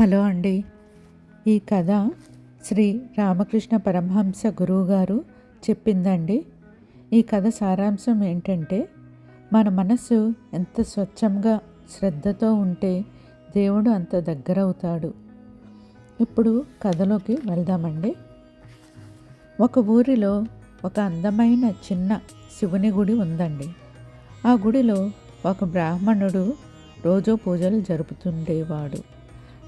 Hello అండి. ఈ కథ శ్రీ రామకృష్ణ పరమహంస గురువు గారు చెప్పిందండి. ఈ కథ సారాంశం ఏంటంటే మన మనసు ఎంత స్వచ్ఛంగా శ్రద్ధతో ఉంటే దేవుడు అంత దగ్గరవుతాడు. ఇప్పుడు కథలోకి వెళ్దామండి. ఒక ఊరిలో ఒక అందమైన చిన్న శివుని గుడి ఉందండి. ఆ గుడిలో ఒక బ్రాహ్మణుడు రోజు పూజలు జరుపుతుండేవాడు.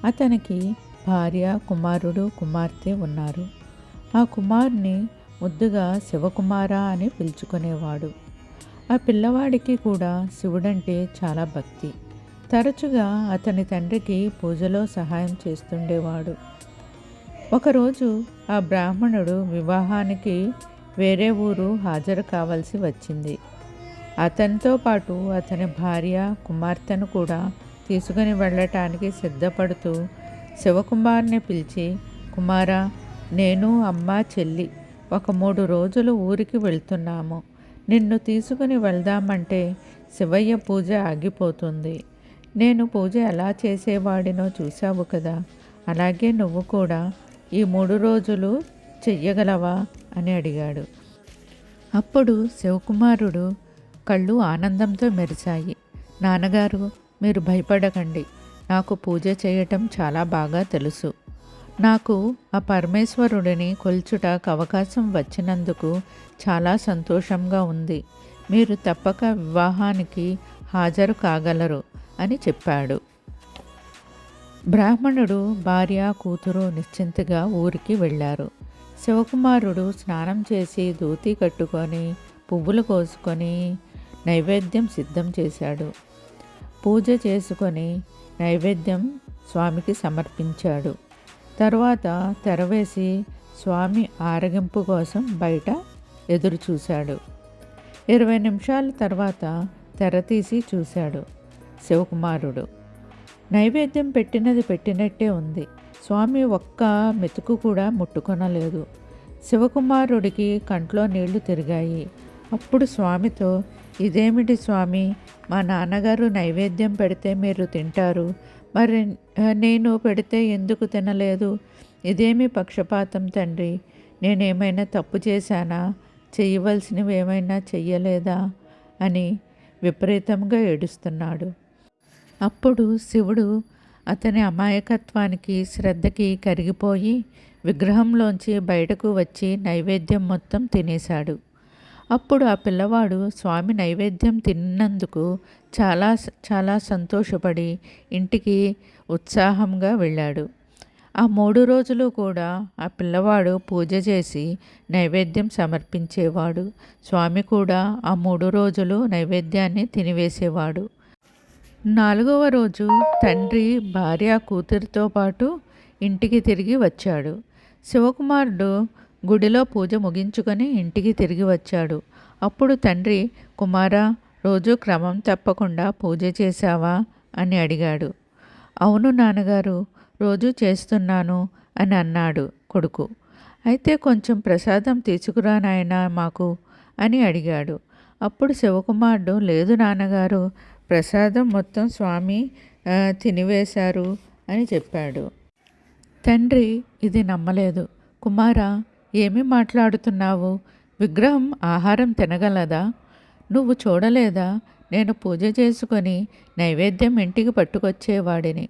అతనికి భార్య కుమారుడు కుమార్తె ఉన్నారు. ఆ కుమారుని ముద్దుగా శివకుమార అని పిలుచుకునేవాడు. ఆ పిల్లవాడికి కూడా శివుడంటే చాలా భక్తి. తరచుగా అతని తండ్రికి పూజలో సహాయం చేస్తుండేవాడు. ఒకరోజు ఆ బ్రాహ్మణుడు వివాహానికి వేరే ఊరు హాజరు కావాల్సి వచ్చింది. అతనితో పాటు అతని భార్య కుమార్తెను కూడా తీసుకుని వెళ్ళటానికి సిద్ధపడుతూ శివకుమార్ని పిలిచి కుమారా నేను అమ్మ చెల్లి ఒక మూడు రోజులు ఊరికి వెళ్తున్నాము. నిన్ను తీసుకుని వెళ్దామంటే శివయ్య పూజ ఆగిపోతుంది. నేను పూజ ఎలా చేసేవాడినో చూశావు కదా. అలాగే నువ్వు కూడా ఈ మూడు రోజులు చెయ్యగలవా? అని అడిగాడు. అప్పుడు శివకుమారుడు కళ్ళు ఆనందంతో మెరిశాయి. నాన్నగారు మీరు భయపడకండి. నాకు పూజ చేయటం చాలా బాగా తెలుసు. నాకు ఆ పరమేశ్వరుడిని కొల్చుటకు అవకాశం వచ్చినందుకు చాలా సంతోషంగా ఉంది. మీరు తప్పక వివాహానికి హాజరు కాగలరు అని చెప్పాడు. బ్రాహ్మణుడు భార్య కూతురు నిశ్చింతగా ఊరికి వెళ్ళారు. శివకుమారుడు స్నానం చేసి ధూతి కట్టుకొని పువ్వులు కోసుకొని నైవేద్యం సిద్ధం చేశాడు. పూజ చేసుకొని నైవేద్యం స్వామికి సమర్పించాడు. తర్వాత తెరవేసి స్వామి ఆరగింపు కోసం బయట ఎదురు చూశాడు ఇరవై నిమిషాల తర్వాత తెర తీసి చూశాడు శివకుమారుడు. నైవేద్యం పెట్టినది పెట్టినట్టే ఉంది. స్వామి ఒక్క మెతుకు కూడా ముట్టుకొనలేదు. శివకుమారుడికి కంట్లో నీళ్ళు తిరిగాయి. అప్పుడు స్వామితో ఇదేమిటి స్వామి? మా నాన్నగారు నైవేద్యం పెడితే మీరు తింటారు. మరి నేను పెడితే ఎందుకు తినలేదు? ఇదేమి పక్షపాతం తండ్రి? నేనేమైనా తప్పు చేశానా? చేయవలసినవి ఏమైనా చెయ్యలేదా? అని విపరీతంగా ఏడుస్తున్నాడు. అప్పుడు శివుడు అతని అమాయకత్వానికి శ్రద్ధకి కరిగిపోయి విగ్రహంలోంచి బయటకు వచ్చి నైవేద్యం మొత్తం తినేశాడు. అప్పుడు ఆ పిల్లవాడు స్వామి నైవేద్యం తిన్నందుకు చాలా చాలా సంతోషపడి ఇంటికి ఉత్సాహంగా వెళ్ళాడు. ఆ మూడు రోజులు కూడా ఆ పిల్లవాడు పూజ చేసి నైవేద్యం సమర్పించేవాడు. స్వామి కూడా ఆ మూడు రోజులు నైవేద్యాన్ని తినివేసేవాడు. నాలుగవ రోజు తండ్రి భార్య కూతురితో పాటు ఇంటికి తిరిగి వచ్చాడు. శివకుమారుడు గుడిలో పూజ ముగించుకొని ఇంటికి తిరిగి వచ్చాడు. అప్పుడు తండ్రి కుమారా రోజు క్రమం తప్పకుండా పూజ చేశావా? అని అడిగాడు. అవును నాన్నగారు రోజు చేస్తున్నాను అని అన్నాడు కొడుకు. అయితే కొంచెం ప్రసాదం తీసుకురా నాయనా మాకు అని అడిగాడు. అప్పుడు శివకుమారుడు లేదు నాన్నగారు ప్రసాదం మొత్తం స్వామి తినివేశారు అని చెప్పాడు. తండ్రి ఇది నమ్మలేదు. కుమారా ఏమి మాట్లాడుతున్నావు? విగ్రహం ఆహారం తినగలదా? నువ్వు చూడలేదా? నేను పూజ చేసుకొని నైవేద్యం ఇంటికి పట్టుకొచ్చేవాడిని.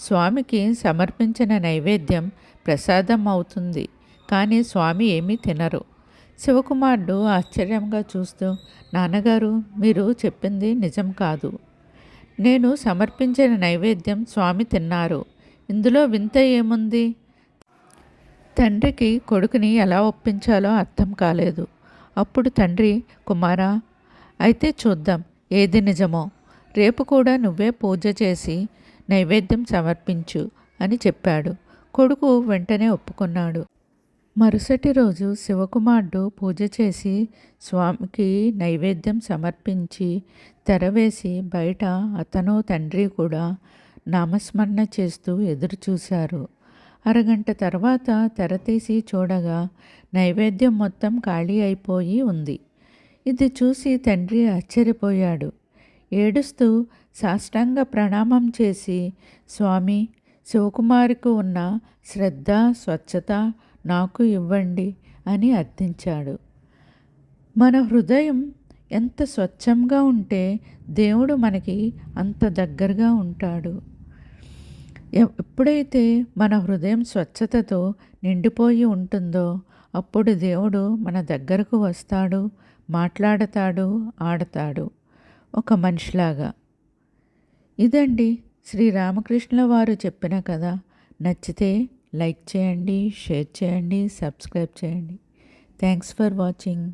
స్వామికి సమర్పించిన నైవేద్యం ప్రసాదం అవుతుంది కానీ స్వామి ఏమీ తినరు. శివకుమారుడు ఆశ్చర్యంగా చూస్తూ నాన్నగారు మీరు చెప్పింది నిజం కాదు. నేను సమర్పించిన నైవేద్యం స్వామి తిన్నారు. ఇందులో వింత ఏముంది? తండ్రికి కొడుకుని ఎలా ఒప్పించాలో అర్థం కాలేదు. అప్పుడు తండ్రి కుమారా అయితే చూద్దాం ఏది నిజమో. రేపు కూడా నువ్వే పూజ చేసి నైవేద్యం సమర్పించు అని చెప్పాడు. కొడుకు వెంటనే ఒప్పుకున్నాడు. మరుసటి రోజు శివకుమారుడు పూజ చేసి స్వామికి నైవేద్యం సమర్పించి తెరవేసి బయట అతను తండ్రి కూడా నామస్మరణ చేస్తూ ఎదురు చూశారు అరగంట తర్వాత తెరతీసి చూడగా నైవేద్యం మొత్తం ఖాళీ అయిపోయి ఉంది. ఇది చూసి తండ్రి ఆశ్చర్యపోయాడు. ఏడుస్తూ సాష్టాంగ ప్రణామం చేసి స్వామి శివకుమారికి ఉన్న శ్రద్ధ స్వచ్ఛత నాకు ఇవ్వండి అని అర్థించాడు. మన హృదయం ఎంత స్వచ్ఛంగా ఉంటే దేవుడు మనకి అంత దగ్గరగా ఉంటాడు. ఎప్పుడైతే మన హృదయం స్వచ్ఛతతో నిండిపోయి ఉంటుందో అప్పుడు దేవుడు మన దగ్గరకు వస్తాడు మాట్లాడతాడు ఆడతాడు. ఒక మనిషిలాగా. ఇదండి శ్రీరామకృష్ణుల వారు చెప్పిన కథ. నచ్చితే లైక్ చేయండి షేర్ చేయండి సబ్స్క్రైబ్ చేయండి. Thanks for watching.